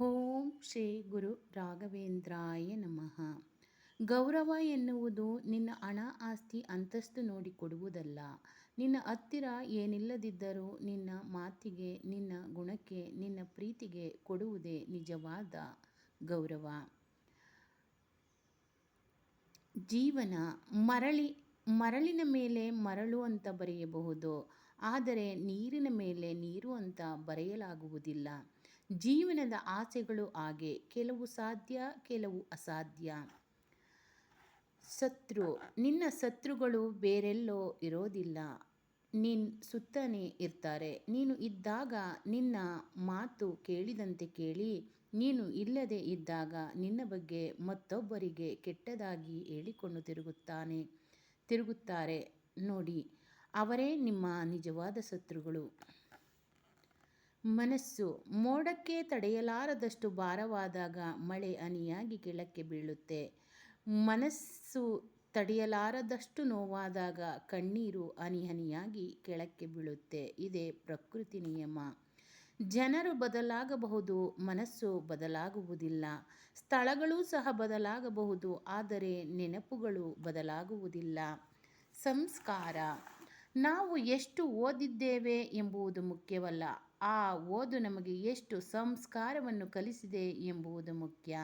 ಓಂ ಶ್ರೀ ಗುರು ರಾಘವೇಂದ್ರಾಯ ನಮಃ. ಗೌರವ ಎನ್ನುವುದು ನಿನ್ನ ಹಣ, ಆಸ್ತಿ, ಅಂತಸ್ತು ನೋಡಿ ಕೊಡುವುದಲ್ಲ. ನಿನ್ನ ಹತ್ತಿರ ಏನಿಲ್ಲದಿದ್ದರೂ ನಿನ್ನ ಮಾತಿಗೆ, ನಿನ್ನ ಗುಣಕ್ಕೆ, ನಿನ್ನ ಪ್ರೀತಿಗೆ ಕೊಡುವುದೇ ನಿಜವಾದ ಗೌರವ. ಜೀವನ ಮರಳಿ, ಮರಳಿನ ಮೇಲೆ ಮರಳು ಅಂತ ಬರೆಯಬಹುದು. ಆದರೆ ನೀರಿನ ಮೇಲೆ ನೀರು ಅಂತ ಬರೆಯಲಾಗುವುದಿಲ್ಲ. ಜೀವನದ ಆಸೆಗಳು ಹಾಗೆ ಕೆಲವು ಸಾಧ್ಯ, ಕೆಲವು ಅಸಾಧ್ಯ. ಶತ್ರು ನಿನ್ನ ಶತ್ರುಗಳು ಬೇರೆಲ್ಲೋ ಇರೋದಿಲ್ಲ. ನಿನ್ನ ಸುತ್ತನೇ ಇರ್ತಾರೆ. ನೀನು ಇದ್ದಾಗ ನಿನ್ನ ಮಾತು ಕೇಳಿದಂತೆ ಕೇಳಿ, ನೀನು ಇಲ್ಲದೆ ಇದ್ದಾಗ ನಿನ್ನ ಬಗ್ಗೆ ಮತ್ತೊಬ್ಬರಿಗೆ ಕೆಟ್ಟದಾಗಿ ಹೇಳಿಕೊಂಡು ತಿರುಗುತ್ತಾನೆ, ತಿರುಗುತ್ತಾರೆ. ನೋಡಿ, ಅವರೇ ನಿಮ್ಮ ನಿಜವಾದ ಶತ್ರುಗಳು ಮನಸ್ಸು ಮೋಡಕ್ಕೆ ತಡೆಯಲಾರದಷ್ಟು ಭಾರವಾದಾಗ ಮಳೆ ಅನಿಯಾಗಿ ಕೆಳಕ್ಕೆ ಬೀಳುತ್ತೆ. ಮನಸ್ಸು ತಡೆಯಲಾರದಷ್ಟು ನೋವಾದಾಗ ಕಣ್ಣೀರು ಹನಿ ಹನಿಯಾಗಿ ಕೆಳಕ್ಕೆ ಬೀಳುತ್ತೆ. ಇದೇ ಪ್ರಕೃತಿ ನಿಯಮ. ಜನರು ಬದಲಾಗಬಹುದು, ಮನಸ್ಸು ಬದಲಾಗುವುದಿಲ್ಲ. ಸ್ಥಳಗಳು ಸಹ ಬದಲಾಗಬಹುದು, ಆದರೆ ನೆನಪುಗಳು ಬದಲಾಗುವುದಿಲ್ಲ. ಸಂಸ್ಕಾರ. ನಾವು ಎಷ್ಟು ಓದಿದ್ದೇವೆ ಎಂಬುದು ಮುಖ್ಯವಲ್ಲ. ಆ ಓದು ನಮಗೆ ಎಷ್ಟು ಸಂಸ್ಕಾರವನ್ನು ಕಲಿಸಿದೆ ಎಂಬುವುದು ಮುಖ್ಯ.